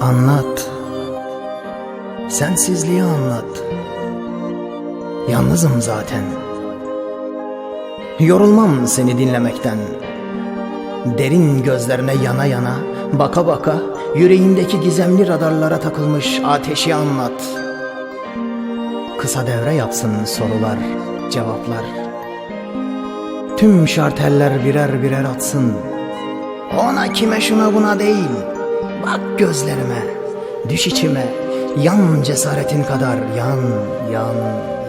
Anlat. Sensizliği anlat. Yalnızım zaten. Yorulmam seni dinlemekten. Derin gözlerine yana yana, baka baka, yüreğindeki gizemli radarlara takılmış ateşi anlat. Kısa devre yapsın sorular, cevaplar. Tüm şarteller birer birer atsın. Ona kime şuna buna değil. Bak gözlerime, düş içime. Yan cesaretin kadar yan, yan,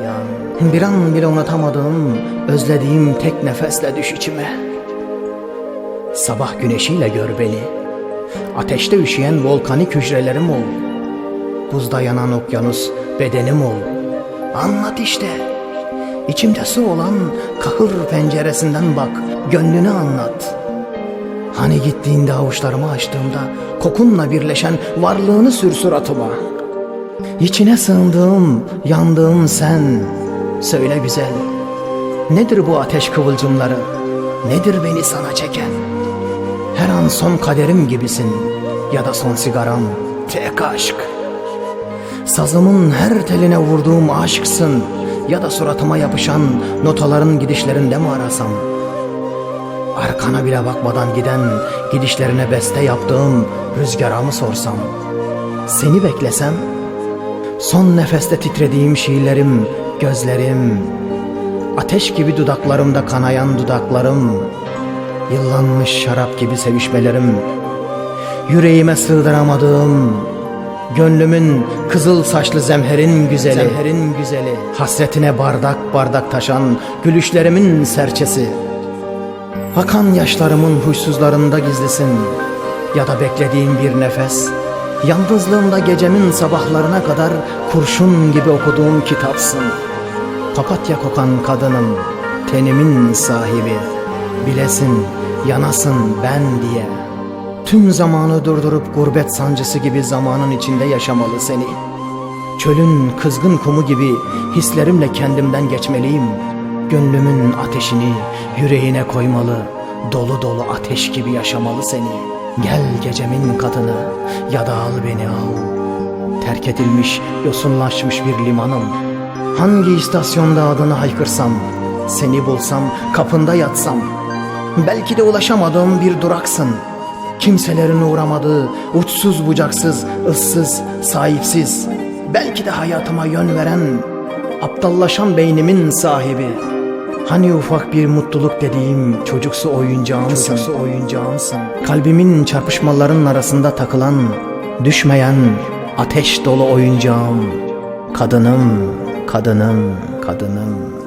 yan. Bir an bile unutamadığım, özlediğim tek nefesle düş içime. Sabah güneşiyle gör beni. Ateşte üşüyen volkanik hücrelerim ol. Buzda yanan okyanus bedenim ol. Anlat işte. İçimde su olan kahır penceresinden bak, gönlünü anlat. Hani gittiğinde avuçlarımı açtığımda kokunla birleşen varlığını sür suratıma. İçine sığındığım, yandığım sen. Söyle güzel. Nedir bu ateş kıvılcımları? Nedir beni sana çeken? Her an son kaderim gibisin ya da son sigaram tek aşk. Sazımın her teline vurduğum aşksın ya da suratıma yapışan notaların gidişlerinde mi arasam? Arkana bile bakmadan giden gidişlerine beste yaptığım rüzgara mı sorsam? Seni beklesem? Son nefeste titrediğim şiirlerim, gözlerim, ateş gibi dudaklarımda kanayan dudaklarım, yıllanmış şarap gibi sevişmelerim, yüreğime sığdıramadığım, gönlümün kızıl saçlı zemherin güzeli, zemherin güzeli, hasretine bardak bardak taşan gülüşlerimin serçesi. Akan yaşlarımın huysuzlarında gizlisin ya da beklediğim bir nefes. Yalnızlığımda gecemin sabahlarına kadar kurşun gibi okuduğum kitapsın. Papatya kokan kadınım, tenimin sahibi. Bilesin, yanasın ben diye. Tüm zamanı durdurup gurbet sancısı gibi zamanın içinde yaşamalı seni. Çölün kızgın kumu gibi hislerimle kendimden geçmeliyim. Gönlümün ateşini yüreğine koymalı, dolu dolu ateş gibi yaşamalı seni. Gel gecemin kadını ya da al beni al. Terk edilmiş, yosunlaşmış bir limanım. Hangi istasyonda adını haykırsam, seni bulsam, kapında yatsam. Belki de ulaşamadığım bir duraksın. Kimselerin uğramadığı, uçsuz bucaksız, ıssız, sahipsiz. Belki de hayatıma yön veren, aptallaşan beynimin sahibi. Hani ufak bir mutluluk dediğim çocuksu oyuncağımsın. Çocuksu oyuncağımsın. Kalbimin çarpışmalarının arasında takılan, düşmeyen, ateş dolu oyuncağım. Kadınım, kadınım, kadınım.